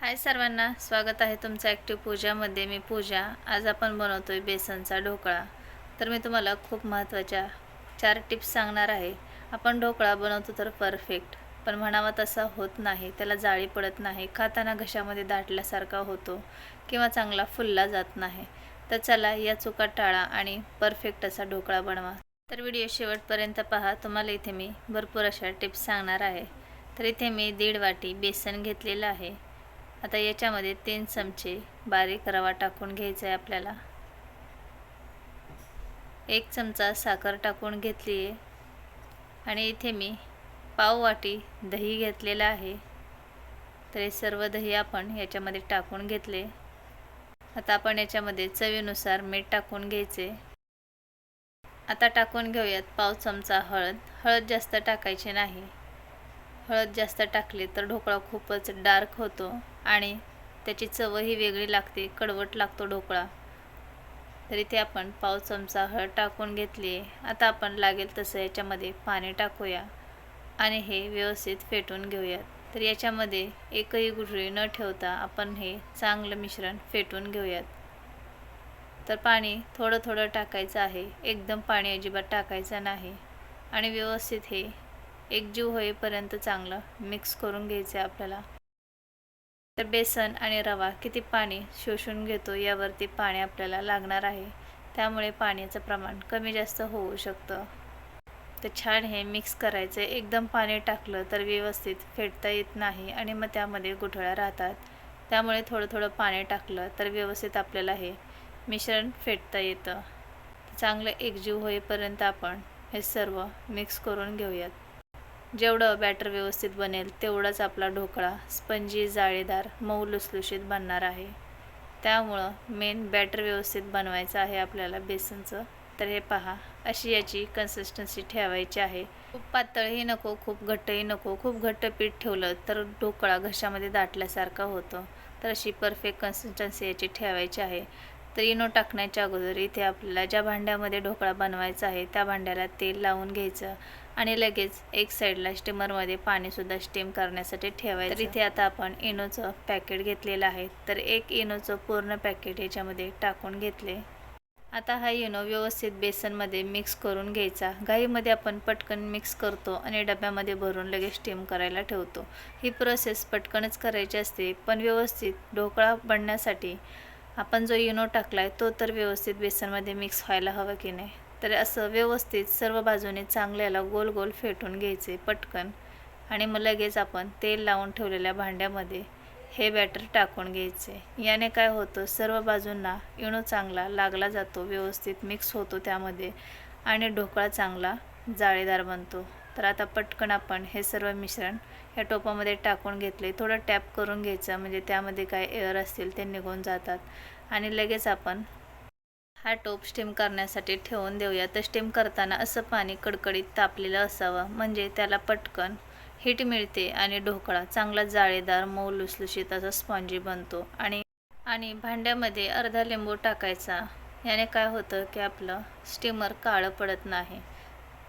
हाय सर्वांना स्वागत आहे तुमचं ॲक्टिव्ह पूजामध्ये मी पूजा. आज आपण बनवतो आहे बेसनचा ढोकळा. तर मी तुम्हाला खूप महत्त्वाच्या चार टिप्स सांगणार आहे. आपण ढोकळा बनवतो तर परफेक्ट पण म्हणावा तसा होत नाही. त्याला जाळी पडत नाही. खाताना घशामध्ये दाटल्यासारखा होतो किंवा चांगला फुलला जात नाही. तर चला या चुका टाळा आणि परफेक्ट असा ढोकळा बनवा. तर व्हिडिओ शेवटपर्यंत पहा. तुम्हाला इथे मी भरपूर अशा टिप्स सांगणार आहे. तर इथे मी दीड वाटी बेसन घेतलेलं आहे. आता याच्यामध्ये तीन चमचे बारीक रवा टाकून घ्यायचा आहे आपल्याला. एक चमचा साखर टाकून घेतली आहे आणि इथे मी पाव वाटी दही घेतलेलं आहे. तर हे सर्व दही आपण याच्यामध्ये टाकून घेतले. आता आपण याच्यामध्ये चवीनुसार मीठ टाकून घ्यायचे. आता टाकून घेऊयात पाव चमचा हळद. हळद जास्त टाकायची नाही. हळद जास्त टाकली तर ढोकळा खूपच डार्क होतो आणि त्याची चवही वेगळी लागते कडवट लागतो ढोकळा. तर इथे आपण पाव चमचा हळद टाकून घेतली. आहे आता आपण लागेल तसं याच्यामध्ये पाणी टाकूया आणि हे व्यवस्थित फेटून घेऊयात. तर याच्यामध्ये एकही गुठळी न ठेवता आपण हे चांगलं मिश्रण फेटून घेऊयात. तर पाणी थोडं थोडं टाकायचं आहे. एकदम पाणी अजिबात टाकायचं नाही. आणि व्यवस्थित हे एकजीव होईपर्यंत चांगलं मिक्स करून घ्यायचं आहे आपल्याला. तर बेसन आणि रवा किती पाणी शोषून घेतो यावरती पाणी आपल्याला लागणार आहे. त्यामुळे पाण्याचं प्रमाण कमी जास्त होऊ शकतं. तर छान हे मिक्स करायचं. एकदम पाणी टाकलं तर व्यवस्थित फेटता येत नाही आणि मग त्यामध्ये गुठळ्या राहतात. त्यामुळे थोडं थोडं पाणी टाकलं तर व्यवस्थित आपल्याला हे मिश्रण फेटता येतं. चांगलं एकजीव होईपर्यंत आपण हे सर्व मिक्स करून घेऊयात. जेवढं बॅटर व्यवस्थित बनेल तेवढाच आपला ढोकळा स्पंजी जाळीदार मऊ लुसलुशीत बनणार आहे. त्यामुळं मेन बॅटर व्यवस्थित बनवायचं आहे आपल्याला बेसनचं. तर हे पहा अशी याची कन्सिस्टन्सी ठेवायची आहे. खूप पातळही नको खूप घट्टही नको खूप घट्ट पीठ ठेवलं तर ढोकळा घशामध्ये दाटल्यासारखा होतो. तर अशी परफेक्ट कन्सिस्टन्सी याची ठेवायची आहे. तर इनो टाकण्याच्या अगोदर इथे आपल्याला ज्या भांड्यामध्ये ढोकळा बनवायचा आहे त्या भांड्याला तेल लावून घ्यायचं. आणि लगेच एक साईडला स्टीमरमध्ये पाणीसुद्धा स्टीम करण्यासाठी ठेवायचं. तर इथे आता आपण इनोचं पॅकेट घेतलेलं आहे. तर एक इनोचं पूर्ण पॅकेट याच्यामध्ये टाकून घेतले. आता हा इनो व्यवस्थित बेसनमध्ये मिक्स करून घ्यायचा. घाईमध्ये आपण पटकन मिक्स करतो आणि डब्यामध्ये भरून लगेच स्टीम करायला ठेवतो. ही प्रोसेस पटकनच करायची असते पण व्यवस्थित ढोकळा बनण्यासाठी आपण जो इनो टाकला आहे तो तर व्यवस्थित बेसनमध्ये मिक्स व्हायला हवा की नाही? तर असं व्यवस्थित सर्व बाजूने चांगल्याला गोल गोल फेटून घ्यायचे पटकन. आणि मग लगेच आपण तेल लावून ठेवलेल्या भांड्यामध्ये हे बॅटर टाकून घ्यायचे. याने काय होतं सर्व बाजूंना इणू चांगला लागला जातो व्यवस्थित मिक्स होतो त्यामध्ये आणि ढोकळा चांगला जाळीदार बनतो. तर आता पटकन आपण हे सर्व मिश्रण या टोपामध्ये टाकून घेतले. थोडं टॅप करून घ्यायचं म्हणजे त्यामध्ये काय एअर असतील ते निघून जातात. आणि लगेच आपण हा टोप स्टीम करण्यासाठी ठेवून देऊया. तर स्टीम करताना असं पाणी कडकडीत तापलेलं असावं. म्हणजे त्याला पटकन हीट मिळते आणि ढोकळा चांगला जाळीदार मऊ लुसलुशीत असा स्पॉन्जी बनतो. आणि आणि भांड्यामध्ये अर्धा लिंबू टाकायचा. याने काय होतं की आपलं स्टीमर काळं पडत नाही.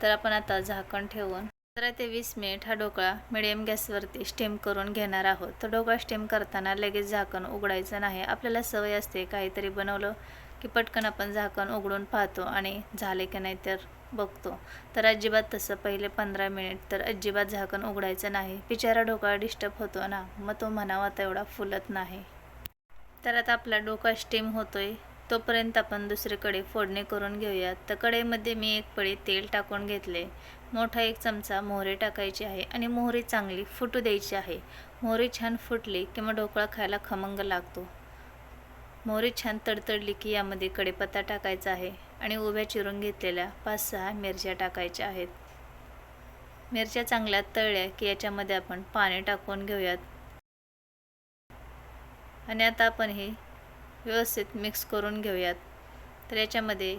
तर आपण आता झाकण ठेवून पंधरा ते वीस मिनिट हा ढोकळा मिडियम गॅसवरती स्टीम करून घेणार आहोत. तर ढोकळा स्टीम करताना लगेच झाकण उघडायचं नाही. आपल्याला सवय असते काहीतरी बनवलं की पटकन आपण झाकण उघडून पाहतो आणि झाले की नाही तर बघतो. तर अजिबात तसं पहिले पंधरा मिनिट तर अजिबात झाकण उघडायचं नाही. बिचारा ढोकळा डिस्टर्ब होतो ना मग तो म्हणावा तेवढा फुलत नाही. तर आता आपला डोका स्टीम होतोय. तोपर्यंत आपण दुसरीकडे फोडणी करून घेऊयात. तर कढईमध्ये मी एक पळी तेल टाकून घेतले. मोठा एक चमचा मोहरी टाकायची आहे आणि मोहरी चांगली फुटू द्यायची आहे. मोहरी छान फुटली की मग ढोकळा खायला खमंग लागतो. मोहरी छान तडतडली की यामध्ये कडेपत्ता टाकायचा आहे आणि उभ्या चिरून घेतलेल्या पाच सहा मिरच्या टाकायच्या आहेत. मिरच्या चांगल्या तळल्या की याच्यामध्ये आपण पाणी टाकून घेऊयात. आणि आता आपण हे व्यवस्थित मिक्स करून घेऊयात. तर याच्यामध्ये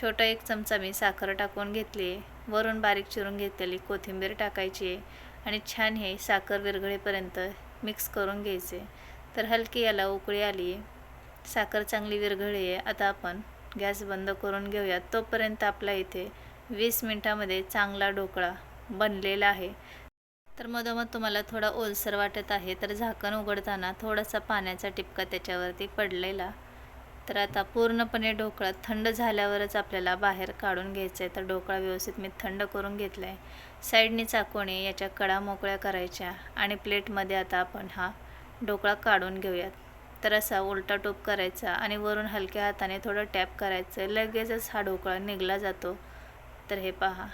छोटा एक चमचा मी साखर टाकून घेतली आहे. वरून बारीक चिरून घेतलेली कोथिंबीर टाकायची आहे आणि छान हे साखर विरघळेपर्यंत मिक्स करून घ्यायचे. तर हलकी याला उकळी आली आहे. साखर चांगली विरघळली आहे. आता आपण गॅस बंद करून घेऊयात तोपर्यंत आपला इथे वीस मिनटामध्ये चांगला ढोकळा बनलेला आहे. तर मधोमध तुम्हाला थोडा ओलसर वाटत आहे तर झाकण उघडताना थोडासा पाण्याचा टिपका त्याच्यावरती पडलेला. तर आता पूर्णपणे ढोकळा थंड झाल्यावरच आपल्याला बाहेर काढून घ्यायचं आहे. तर ढोकळा व्यवस्थित मी थंड करून घेतला आहे साईडने चाकूने याच्या कडा मोकळ्या करायच्या आणि प्लेटमध्ये आता आपण हा ढोकळा काढून घेऊयात. तर असा उलटा टोप करायचा आणि वरून हलक्या हाताने थोडं टॅप करायचं. लगेचच हा ढोकळा निघला जातो. तर हे पहा.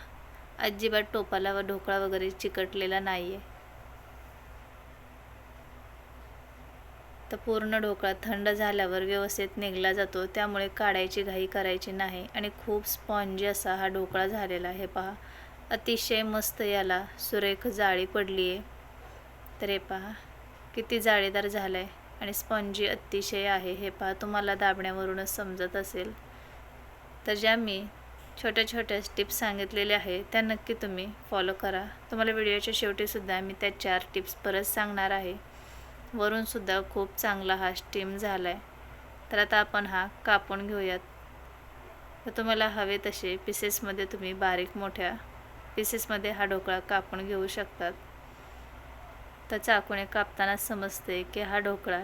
अजिबात टोपाला व ढोकळा वगैरे चिकटलेला नाही आहे तर पूर्ण ढोकळा थंड झाल्यावर व्यवस्थित निघला जातो. त्यामुळे काढायची घाई करायची नाही आणि खूप स्पॉन्जी असा हा ढोकळा झालेला आहे. पहा. अतिशय मस्त याला सुरेख जाळी पडली आहे तर हे पहा. किती जाळीदार झालं आहे आणि स्पंजी अतिशय आहे हे पहा तुम्हाला दाबण्यावरूनच समजत असेल. तर ज्या मी छोट्या छोट्या टिप्स सांगितलेल्या आहे त्या नक्की तुम्ही फॉलो करा. तुम्हाला व्हिडिओच्या शेवटीसुद्धा मी त्या चार टिप्स परत सांगणार आहे. वरूनसुद्धा खूप चांगला हा स्टीम झाला आहे तर आता आपण हा कापून घेऊयात. तर तुम्हाला हवे तसे पीसेसमध्ये तुम्ही बारीक मोठ्या पीसेसमध्ये हा ढोकळा कापून घेऊ शकतात. तर चाकूने कापताना समजते की हा ढोकळा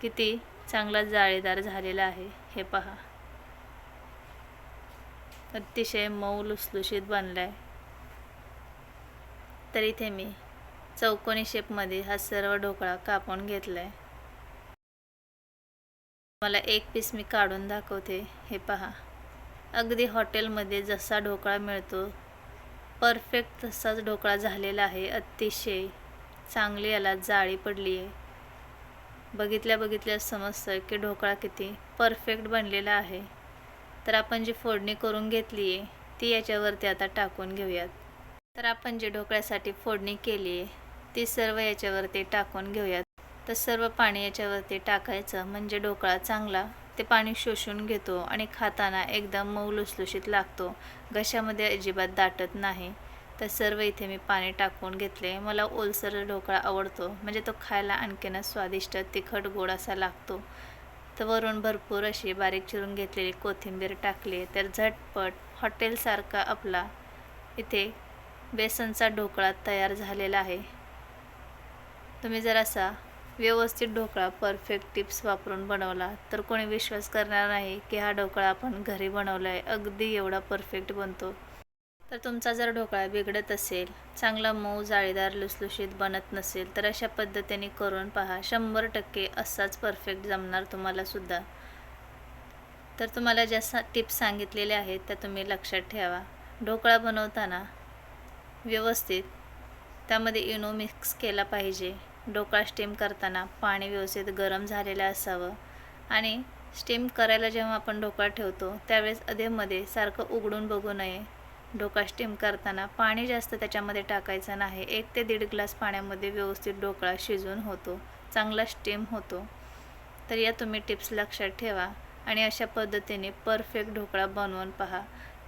किती चांगला जाळीदार झालेला आहे हे पहा. अतिशय मऊ लुसलुशीत बनला आहे तर इथे मी चौकोनी शेपमध्ये हा सर्व ढोकळा कापून घेतला आहे मला एक पीस मी काढून दाखवते हे पहा. अगदी हॉटेलमध्ये जसा ढोकळा मिळतो परफेक्ट तसाच ढोकळा झालेला आहे अतिशय चांगली याला जाळी पडली. आहे बघितल्या बघितल्या समजतं की ढोकळा किती परफेक्ट बनलेला आहे. तर आपण जी फोडणी करून घेतली आहे ती याच्यावरती आता टाकून घेऊयात. तर आपण जे ढोकळ्यासाठी फोडणी केली आहे ती सर्व याच्यावरती टाकून घेऊयात. तर सर्व पाणी याच्यावरती टाकायचं म्हणजे ढोकळा चांगला ते पाणी शोषून घेतो आणि खाताना एकदम मऊ लुसलुशीत लागतो. घशामध्ये अजिबात दाटत नाही. तर सर्व इथे मी पाणी टाकून घेतले. मला ओलसर ढोकळा आवडतो. म्हणजे तो खायला आणखीनच स्वादिष्ट तिखट गोड असा लागतो. तर वरून भरपूर अशी बारीक चिरून घेतलेली कोथिंबीर टाकली. तर झटपट हॉटेलसारखा आपला इथे बेसनचा ढोकळा तयार झालेला आहे. तुम्ही जर असा व्यवस्थित ढोकळा परफेक्ट टिप्स वापरून बनवला तर कोणी विश्वास करणार नाही की हा ढोकळा आपण घरी बनवला आहे अगदी एवढा परफेक्ट बनतो. तर तुमचा जर ढोकळा बिघडत असेल चांगला मऊ जाळीदार लुसलुशीत बनत नसेल तर अशा पद्धतीने करून पहा. शंभर टक्के असाच परफेक्ट जमणार तुम्हालासुद्धा तर तुम्हाला ज्या सा टिप्स सांगितलेल्या आहेत त्या तुम्ही लक्षात ठेवा. ढोकळा बनवताना व्यवस्थित त्यामध्ये इनो मिक्स केला पाहिजे. ढोकळा स्टीम करताना पाणी व्यवस्थित गरम झालेलं असावं. आणि स्टीम करायला जेव्हा आपण ढोकळा ठेवतो त्यावेळेस अधेमध्ये सारखं उघडून बघू नये. ढोका स्टीम करताना पाणी जास्त त्याच्यामध्ये टाकायचं नाही. एक ते दीड ग्लास पाण्यामध्ये व्यवस्थित ढोकळा शिजून होतो. चांगला स्टीम होतो. तर या तुम्ही टिप्स लक्षात ठेवा आणि अशा पद्धतीने परफेक्ट ढोकळा बनवून पहा.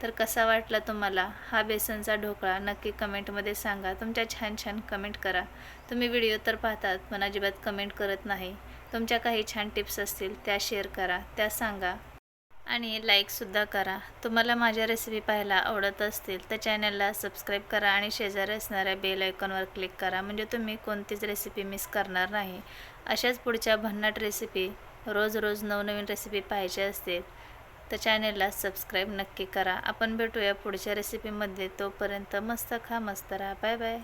तर कसा वाटला तुम्हाला हा बेसनचा ढोकळा? नक्की कमेंटमध्ये सांगा. तुमच्या छान छान कमेंट करा. तुम्ही व्हिडिओ तर पाहतात पण अजिबात कमेंट करत नाही. तुमच्या काही छान टिप्स असतील त्या शेअर करा. त्या सांगा. आणि लाईकसुद्धा करा. तुम्हाला माझ्या रेसिपी पाहायला आवडत असतील तर चॅनलला सबस्क्राईब करा आणि शेजारी असणाऱ्या बेल आयकॉनवर क्लिक करा. म्हणजे तुम्ही कोणतीच रेसिपी मिस करणार नाही. अशाच पुढच्या भन्नाट रेसिपी रोज रोज नवनवीन रेसिपी पाहायच्या असतील तर चॅनलला सबस्क्राईब नक्की करा. आपण भेटूया पुढच्या रेसिपीमध्ये तोपर्यंत मस्त खा मस्त राहा. Bye bye